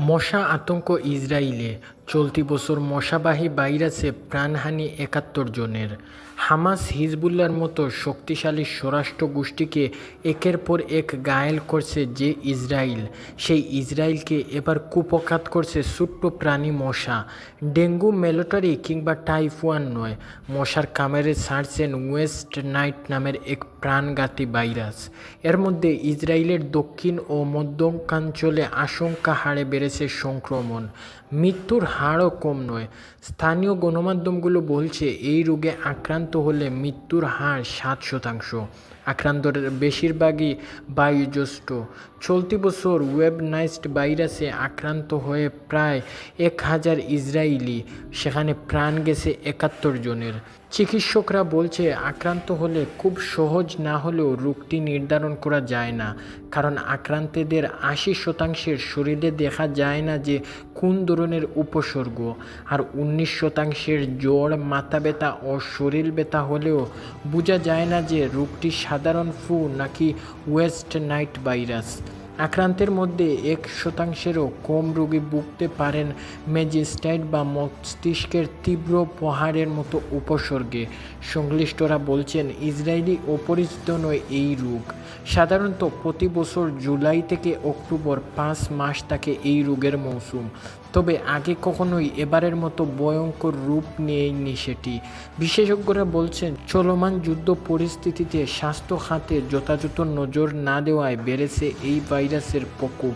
মশা আতঙ্ক ইসরায়েলে। চলতি বছর মশাবাহী ভাইরাসে প্রাণহানি একাত্তর জনের। হামাস হিজবুল্লার মতো শক্তিশালী স্বরাষ্ট্র গোষ্ঠীকে একের পর এক গায়েল করছে যে ইসরায়েল। সেই ইসরায়েলকে এবার কুপকাত করছে ছোট্ট প্রাণী মশা। ডেঙ্গু ম্যালেটারি কিংবা টাইফুয়ান নয়। মশার কামড়ে ছাড়ছেন ওয়েস্ট নাইট নামের এক প্রাণঘাতী ভাইরাস। এর মধ্যে ইসরায়েলের দক্ষিণ ও মধ্যাঞ্চলে আশঙ্কা হারে বেড়েছে সংক্রমণ। মৃত্যুর হারও কম নয়। স্থানীয় গণমাধ্যমগুলো বলছে এই রোগে আক্রান্ত হলে মৃত্যুর হার সাত শতাংশ। আক্রান্তদের বেশিরভাগই বায়ুজ্যেষ্ঠ। চলতি বছর ওয়েব নাইস্ট ভাইরাসে আক্রান্ত হয়ে প্রায় এক হাজার ইসরায়েলি সেখানে প্রাণ গেছে একাত্তর জনের। চিকিৎসকরা বলছে, আক্রান্ত হলে খুব সহজ না হলেও রোগটি নির্ধারণ করা যায় না, কারণ আক্রান্তদের আশি শতাংশের শরীরে দেখা যায় না যে কোন ধরনের উপসর্গ, আর উনিশ শতাংশের জ্বর, মাথা ব্যথা ও শরীর ব্যথা হলেও বোঝা যায় না যে রোগটি সাধারণ ফ্লু নাকি ওয়েস্ট নাইট ভাইরাস? আক্রান্তের মধ্যে এক শতাংশেরও কম রোগী ভুগতে পারেন ম্যাজিস্ট্রাইট বা মস্তিষ্কের তীব্র প্রহারের মতো উপসর্গে। সংশ্লিষ্টরা বলছেন, ইসরায়েলি অপরিচিত নয় এই রোগ। সাধারণত প্রতি বছর জুলাই থেকে অক্টোবর পাঁচ মাস থাকে এই রোগের মৌসুম। তবে আগে কখনোই এবারের মতো ভয়ঙ্কর রূপ নেয়নি সেটি। বিশেষজ্ঞরা বলছেন, চলমান যুদ্ধ পরিস্থিতিতে স্বাস্থ্য খাতে যথাযথ নজর না দেওয়ায় বেড়েছে এই ভাইরাসের প্রকোপ।